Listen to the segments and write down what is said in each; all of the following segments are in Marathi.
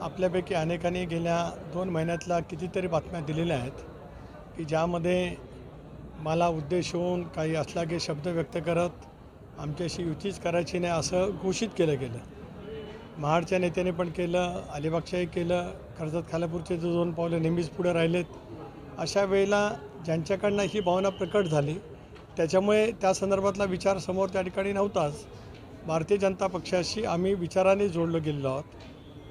आपल्यापैकी अनेकांनी गेल्या दोन महिन्यातला कितीतरी बातम्या दिलेल्या आहेत की ज्यामध्ये मला उद्देश होऊन काही असलागे शब्द व्यक्त करत आमच्याशी युतीच करायची नाही असं घोषित केलं गेलं. महाडच्या नेत्याने पण केलं अलिबागच्याही केलं कर्जत खालापूरचे जो दोन पावलं नेहमीच पुढे राहिलेत. अशा वेळेला ज्यांच्याकडनं ही भावना प्रकट झाली त्याच्यामुळे त्या संदर्भातला विचार समोर त्या ठिकाणी नव्हताच. भारतीय जनता पक्षाशी आम्ही विचाराने जोडलो गेलेलो आहोत.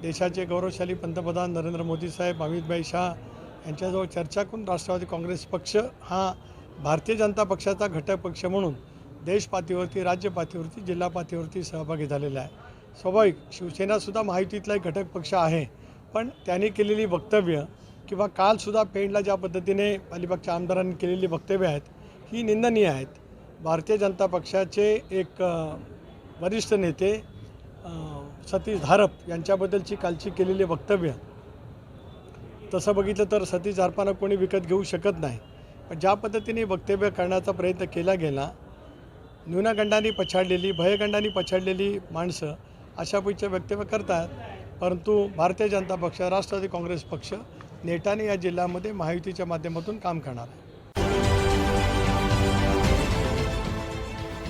देशाचे गौरवशाली पंतप्रधान नरेंद्र मोदी साहेब अमितभाई शाह यांच्याजवळ चर्चा करून राष्ट्रवादी काँग्रेस पक्ष हा भारतीय जनता पक्षाचा घटक पक्ष म्हणून देश पातळीवरती राज्य पातळीवरती जिल्हा पातळीवरती सहभागी झालेला आहे. स्वाभाविक शिवसेनासुद्धा महायुतीतला एक घटक पक्ष आहे. पण त्यांनी केलेली वक्तव्य किंवा कालसुद्धा पेंडला ज्या पद्धतीने अलिबागच्या आमदारांनी केलेली वक्तव्य आहेत ही निंदनीय आहेत. भारतीय जनता पक्षाचे एक वरिष्ठ नेते सतीश धारप यांच्याबद्दलची कालची केलेली वक्तव्य. तसं बघितलं तर सतीश धारपानं कोणी विकत घेऊ शकत नाही. पण ज्या पद्धतीने वक्तव्य करण्याचा प्रयत्न केला गेला न्यूनगंडांनी पछाडलेली भयगंडांनी पछाडलेली माणसं अशा पैकी वक्तव्य करतात. परंतु भारतीय जनता पक्ष राष्ट्रवादी काँग्रेस पक्ष नेटाने या जिल्ह्यामध्ये महायुतीच्या माध्यमातून काम करणार आहे.